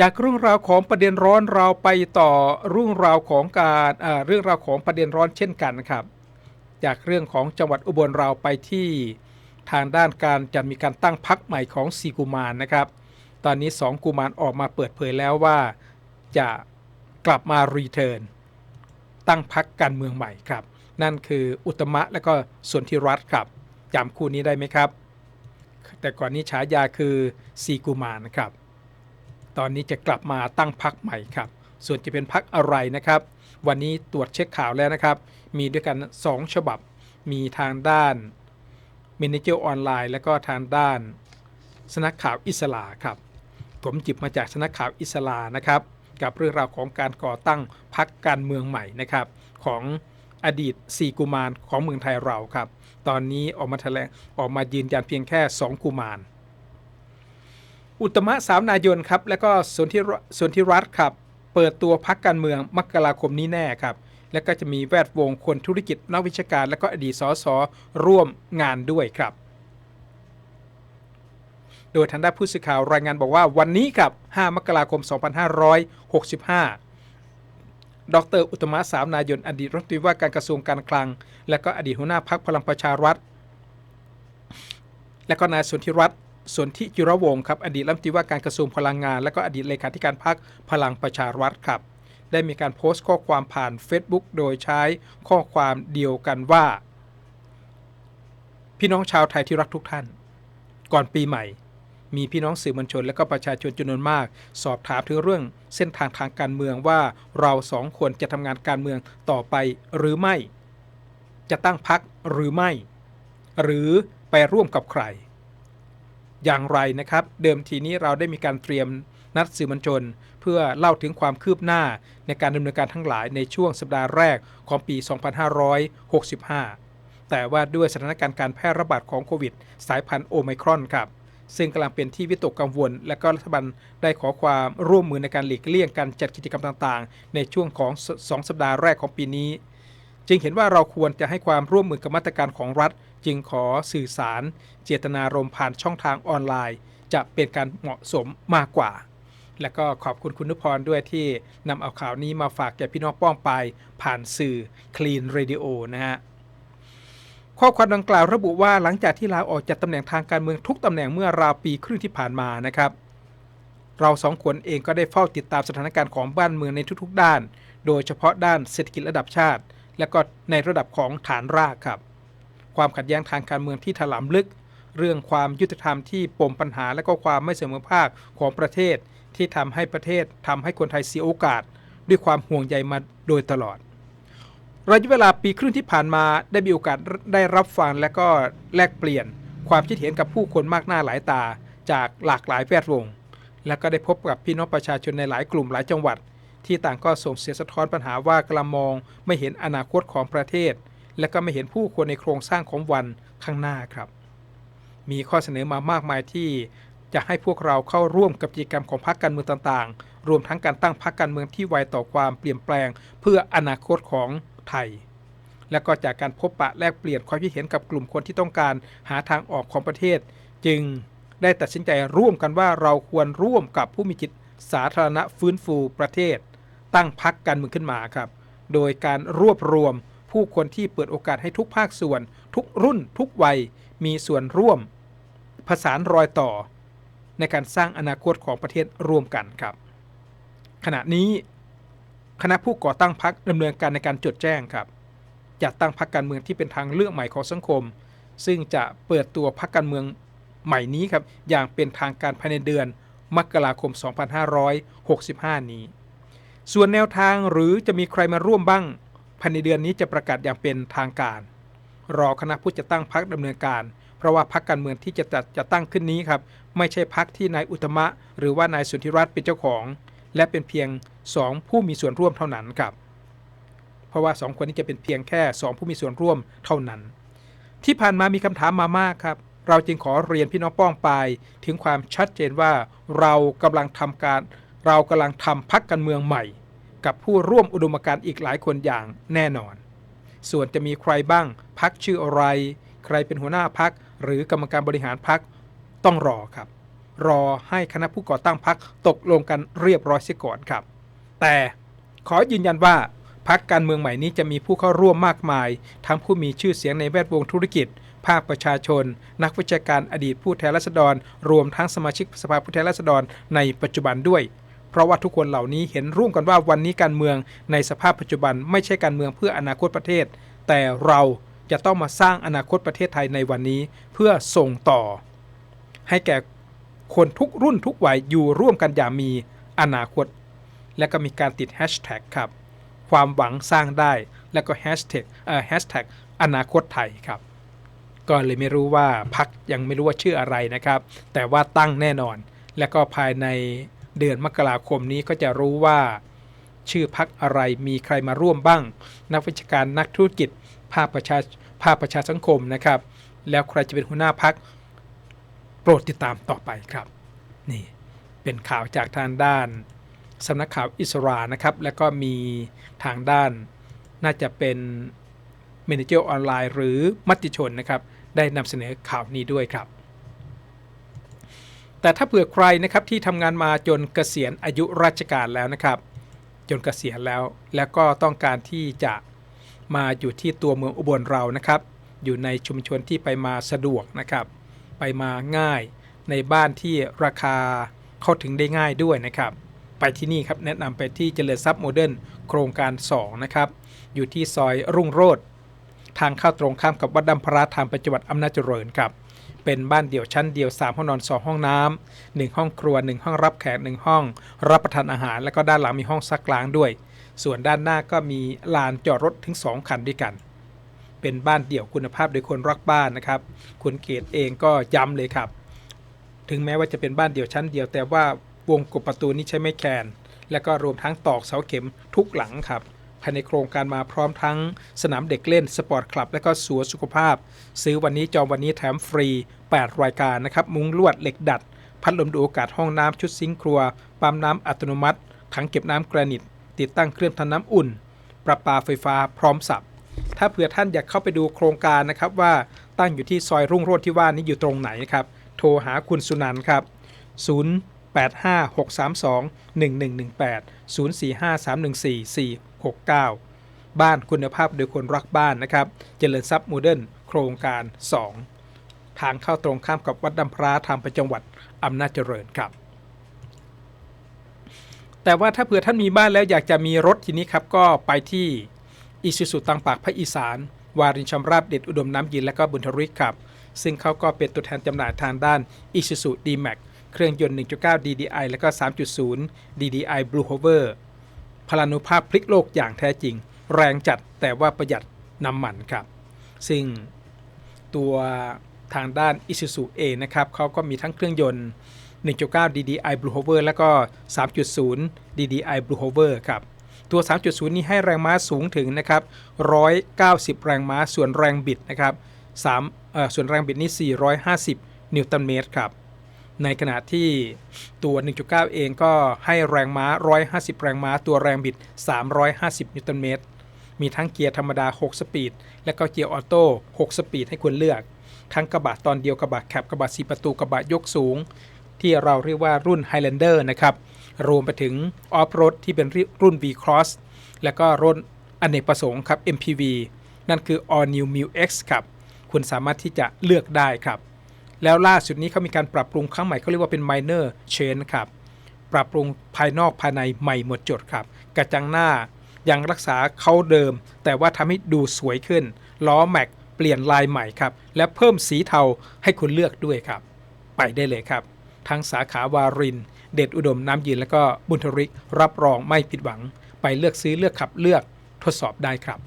จากเรื่องราวของประเด็นร้อนเราไปต่อเรื่องราวของการเรื่องราวของประเด็นร้อนเช่นกันครับ จากเรื่องของจังหวัดอุบลเราไปที่ทางด้านการจะมีการตั้งพักใหม่ของสีกุมารนะครับ ตอนนี้สองกุมารออกมาเปิดเผยแล้วว่าจะกลับมารีเทิร์นตั้งพักการเมืองใหม่ครับ นั่นคืออุตตมะและก็ส่วนที่รัฐครับจำคู่นี้ได้ไหมครับ แต่ก่อนนี้ฉายาคือสีกุมารนะครับ ตอนนี้จะกลับมาตั้งพักใหม่ครับ ส่วนจะเป็นพักอะไรนะครับ วันนี้ตรวจเช็คข่าวแล้วนะครับ มีด้วยกัน 2 ฉบับ มีทางด้านมินิเจอออนไลน์และก็ทางด้านสนักข่าวอิสลาครับ ผมจิบมาจากสนักข่าวอิสลานะครับ กับเรื่องราวของการก่อตั้งพักการเมืองใหม่นะครับ ของอดีต4กุมารของเมืองไทยเราครับ ตอนนี้ออกมาแถลงออกมายืนยันเพียงแค่ 2 กุมาร อุตมะสาวนายนครับและก็ส่วนที่ส่วนที่รัฐครับเปิดตัวพักการเมืองมกราคมนี้แน่ครับและก็จะมีแวดวงคนธุรกิจนักวิชาการ และก็อดีตสสร่วมงานด้วยครับ โดยทางด้านผู้สื่อข่าวรายงานบอกว่าวันนี้ครับ 5 มกราคม 2565 ดร อุตมะสาวนายน อดีตรัฐมนตรีว่าการกระทรวงการคลัง และก็อดีตหัวหน้าพักพลังประชารัฐ และก็นายสนธิรัตน์ สนธิจิรวงศ์ครับอดีตรัฐมนตรีว่าการกระทรวงพลังงาน และก็อดีตเลขาธิการพักพลังประชารัฐครับได้มีการโพสต์ข้อความผ่าน Facebook โดยใช้ข้อความเดียวกันว่า พี่น้องชาวไทยที่รักทุกท่าน ก่อนปีใหม่ มีพี่น้องสื่อมวลชน และก็ประชาชนจำนวนมาก สอบถามถึงเรื่องเส้นทางทางการเมืองว่าเราสองคนจะทำงานการเมืองต่อไปหรือไม่ จะตั้งพักหรือไม่ หรือไปร่วมกับใคร อย่างไรนะครับ เดิมทีนี้เราได้มีการเตรียมนัดสื่อมวลชน เพื่อเล่าถึงความคืบหน้าในการดำเนินการทั้งหลายในช่วงสัปดาห์แรกของปี 2565 แต่ว่าด้วยสถานการณ์การแพร่ระบาดของโควิด สายพันธุ์โอไมครอนครับซึ่งกำลังเป็นที่วิตกกังวล และก็รัฐบาลได้ขอความร่วมมือในการหลีกเลี่ยงการจัดกิจกรรมต่างๆ ในช่วงของสสองสัปดาห์แรกของปีนี้ จึงเห็นว่าเราควรจะให้ความร่วมมือกับมาตรการของรัฐ จึงขอสื่อสาร เจตนารมณ์ผ่านช่องทางออนไลน์ จะเป็นการเหมาะสมมากกว่า และก็ขอบคุณคุณนุพรด้วยที่นำเอาข่าวนี้มาฝากแก่พี่น้องป้องไป ผ่านสื่อ Clean Radio นะฮะข้อความดังกล่าวระบุว่าหลังจากที่ลาออกจากตำแหน่งทางการเมืองทุกตำแหน่งเมื่อราวปีครึ่งที่ผ่านมานะครับเราสองคนเองก็ได้เฝ้าติดตามสถานการณ์ของบ้านเมืองในทุกๆ ด้าน โดยเฉพาะด้านเศรษฐกิจระดับชาติ และก็ในระดับของฐานรากครับ ความขัดแย้งทางการเมืองที่ถลำลึก เรื่องความยุติธรรมที่ปมปัญหาและก็ความไม่เสมอภาคของประเทศ ที่ทำให้ประเทศทำให้คนไทยเสียโอกาส ด้วยความห่วงใยมาโดยตลอดระยะเวลาปีครึ่งที่ผ่านมาได้มีโอกาสได้รับฟังและก็แลกเปลี่ยน ความคิดเห็นกับผู้คนมากหน้าหลายตา จากหลากหลายแวดวง และก็ได้พบกับพี่น้องประชาชนในหลายกลุ่มหลายจังหวัด ที่ต่างก็ส่งเสียงสะท้อนปัญหาว่ากำลังมองไม่เห็นอนาคตของประเทศ และก็ไม่เห็นผู้คนในโครงสร้างของวันข้างหน้าครับ มีข้อเสนอมามากมายที่จะให้พวกเราเข้าร่วมกับกิจกรรมของพรรคการเมืองต่างๆ รวมทั้งการตั้งพรรคการเมืองที่ไวต่อความเปลี่ยนแปลง เพื่ออนาคตของไทย และก็จากการพบปะแลกเปลี่ยนความคิดเห็นกับกลุ่มคนที่ต้องการหาทางออกของประเทศ จึงได้ตัดสินใจร่วมกันว่าเราควรร่วมกับผู้มีจิตสาธารณะฟื้นฟูประเทศ ตั้งพรรคการเมืองขึ้นมาครับ โดยการรวบรวม ผู้คนที่เปิดโอกาสให้ทุกภาคส่วน ทุกรุ่น ทุกวัย มีส่วนร่วม ผสานรอยต่อ ในการสร้างอนาคตของประเทศร่วมกันครับ ขณะนี้ คณะผู้ก่อตั้งพรรคดำเนินการในการจดแจ้งครับจัดตั้งพรรคการเมืองที่เป็นทางเลือกใหม่ของสังคม ซึ่งจะเปิดตัวพรรคการเมืองใหม่นี้ครับอย่างเป็นทางการภายในเดือนมกราคม 2565 นี้ ส่วนแนวทางหรือจะมีใครมาร่วมบ้าง ภายในเดือนนี้จะประกาศอย่างเป็นทางการ รอคณะผู้จะตั้งพรรคดำเนินการ เพราะว่าพรรคการเมืองที่จะจัดจะตั้งขึ้นนี้ครับ ไม่ใช่พรรคที่นายอุตมะ หรือว่านายสุนทรรัตน์เป็นเจ้าของ และเป็นเพียง 2 ผู้มีส่วนร่วมเท่านั้นครับ เพราะว่า 2 คนนี้จะเป็นเพียงแค่ 2 ผู้มีส่วนร่วมเท่านั้น ที่ผ่านมามีคำถามมามากครับเราจึงขอเรียนพี่น้องป้องไปถึงความชัดเจนว่าเรากำลังทำการ เรากำลังทำพักการเมืองใหม่ กับผู้ร่วมอุดมการณ์อีกหลายคนอย่างแน่นอน ส่วนจะมีใครบ้างพักชื่ออะไร ใครเป็นหัวหน้าพักหรือกรรมการบริหารพักต้องรอครับ รอให้คณะผู้ก่อตั้งพักตกลงกันเรียบร้อยเสียก่อนครับ แต่ขอยืนยันว่าพักการเมืองใหม่นี้จะมีผู้เข้าร่วมมากมาย ทั้งผู้มีชื่อเสียงในแวดวงธุรกิจ ภาคประชาชน นักวิชาการอดีตผู้แทนราษฎร รวมทั้งสมาชิกสภาผู้แทนราษฎรในปัจจุบันด้วย เพราะว่าทุกคนเหล่านี้เห็นร่วมกันว่าวันนี้การเมืองในสภาพปัจจุบันไม่ใช่การเมืองเพื่ออนาคตประเทศ แต่เราจะต้องมาสร้างอนาคตประเทศไทยในวันนี้เพื่อส่งต่อ ให้แก่คนทุกรุ่นทุกวัยอยู่ร่วมกันอย่างมีอนาคต และก็มีการติดแฮชแท็กครับ ความหวังสร้างได้แล้วก็แฮชแท็กเอ่อแฮชแท็กอนาคตไทยครับก็เลยไม่รู้ว่าพักยังไม่รู้ว่าชื่ออะไรนะครับ แต่ว่าตั้งแน่นอน และก็ภายใน เดือนมกราคมนี้ก็จะรู้ว่า ชื่อพักอะไรมีใครมาร่วมบ้าง นักวิชาการนักธุรกิจ ภาคประชาภาคประชาสังคมนะครับ แล้วใครจะเป็นหัวหน้าพักโปรดติดตามต่อไปครับ นี่เป็นข่าวจากทางด้านสำนักข่าวอิสรานะครับ แล้วก็มีทางด้านน่าจะเป็นเมนเจอร์ออนไลน์หรือมติชนนะครับ ได้นำเสนอข่าวนี้ด้วยครับ แต่ถ้าเผื่อใครนะครับที่ทำงานมาจนเกษียณอายุราชการแล้วนะครับ จนเกษียณแล้วแล้วก็ต้องการที่จะมาอยู่ที่ตัวเมืองอุบลเรานะครับ อยู่ในชุมชนที่ไปมาสะดวกนะครับ ไปมาง่ายในบ้านที่ราคาเข้าถึงได้ง่ายด้วยนะครับ ไปที่นี่ครับแนะนำไปที่เจริญทรัพย์โมเดิร์นโครงการ 2 นะครับ อยู่ที่ซอยรุ่งโรจน์ทางเข้าตรงข้ามกับวัดดำพระธรรมประจังหวัดอำนาจเจริญครับ เป็นบ้านเดี่ยวชั้นเดียว 3 ห้องนอน 2 ห้องน้ำ1ห้องครัว 1 ห้องรับแขก 1 ห้อง รับประทานอาหาร แล้วก็ด้านหลังมีห้องซักล้างด้วย ส่วนด้านหน้าก็มีลานจอดรถถึง 2 คันด้วยกัน เป็นบ้านเดี่ยวคุณภาพโดยคนรักบ้านนะครับ คุณเกตเองก็ย้ำเลยครับ ถึงแม้ว่าจะเป็นบ้านเดี่ยวชั้นเดียว แต่ว่าวงกบประตูนี้ใช้ไม้แคน และก็รวมทั้งตอกเสาเข็มทุกหลังครับ ภายในโครงการมาพร้อมทั้งสนามเด็กเล่นสปอร์ตคลับ และก็สวนสุขภาพ ซื้อวันนี้จองวันนี้แถมฟรี 8 รายการนะครับ มุ้งลวดเหล็กดัด พัดลมดูอากาศห้องน้ำชุดซิงครัว ปั๊มน้ำอัตโนมัติ ถังเก็บน้ำแกรนิต ติดตั้งเครื่องทำน้ำอุ่น ประปาไฟฟ้าพร้อมสับ ถ้าเผื่อท่านอยากเข้าไปดูโครงการนะครับว่าตั้งอยู่ที่ซอยรุ่งโรจน์ที่ว่านี้อยู่ตรงไหนนะครับ โทรหาคุณสุนันท์ครับ 0856321118บ้านคุณภาพโดยคนรักบ้านนะครับ เจริญทรัพย์โมเดิร์นโครงการ 2 ทางเข้าตรงข้ามกับวัดดำพร้าทางไปจังหวัดอำนาจเจริญครับ แต่ว่าถ้าเผื่อท่านมีบ้านแล้วอยากจะมีรถทีนี้ครับ ก็ไปที่อิสุสุตังปากภาคอีสาน วารินชำราบเด็ดอุดมน้ำยินและก็บุญทริกครับ ซึ่งเขาก็เป็นตัวแทนจำหน่ายทางด้าน Isuzu D-Max เครื่องยนต์ 1.9 DDI และก็ 3.0 DDI Blue Hover พลานุภาพพลิกโลกอย่างแท้จริง แรงจัดแต่ว่าประหยัดน้ำมันครับ ซึ่งตัวทางด้าน Isuzu เองนะครับเขาก็มีทั้งเครื่องยนต์ 1.9 DDI Blue Hover แล้วก็ 3.0 DDI Blue Hover ครับ ตัว 3.0 นี้ให้แรงม้าสูงถึงนะครับ 190 แรงม้าส่วนแรงบิดนะครับ3ส่วนแรงบิดนี่450 นิวตันเมตรครับ ในขณะที่ตัว 1.9 เองก็ให้แรงม้า 150 แรงม้า ตัวแรงบิด 350 นิวตันเมตร มีทั้งเกียร์ธรรมดา 6 สปีด และก็เกียร์ออโต้ 6 สปีดให้คุณเลือก ทั้งกระบะตอนเดียวกระบะแคบกระบะ 4 ประตูกระบะยกสูง ที่เราเรียกว่ารุ่น Highlander นะครับ รวมไปถึงออฟโรดที่เป็นรุ่น V-Cross และก็รถอเนกประสงค์ครับ MPV นั่นคือ All New m i X ครับ คุณสามารถที่จะเลือกได้ครับ แล้วล่าสุดนี้เขามีการปรับปรุงครั้งใหม่เขาเรียกว่าเป็น minor change ครับ ปรับปรุงภายนอกภายในใหม่หมดจดครับ กระจังหน้ายังรักษาเขาเดิม แต่ว่าทำให้ดูสวยขึ้น ล้อแม็กเปลี่ยนลายใหม่ครับ และเพิ่มสีเทาให้คุณเลือกด้วยครับ ไปได้เลยครับ ทั้งสาขาวาริน เดชอุดมน้ำยืนและก็บุญทริกรับรองไม่ผิดหวัง ไปเลือกซื้อเลือกขับเลือกทดสอบได้ครับ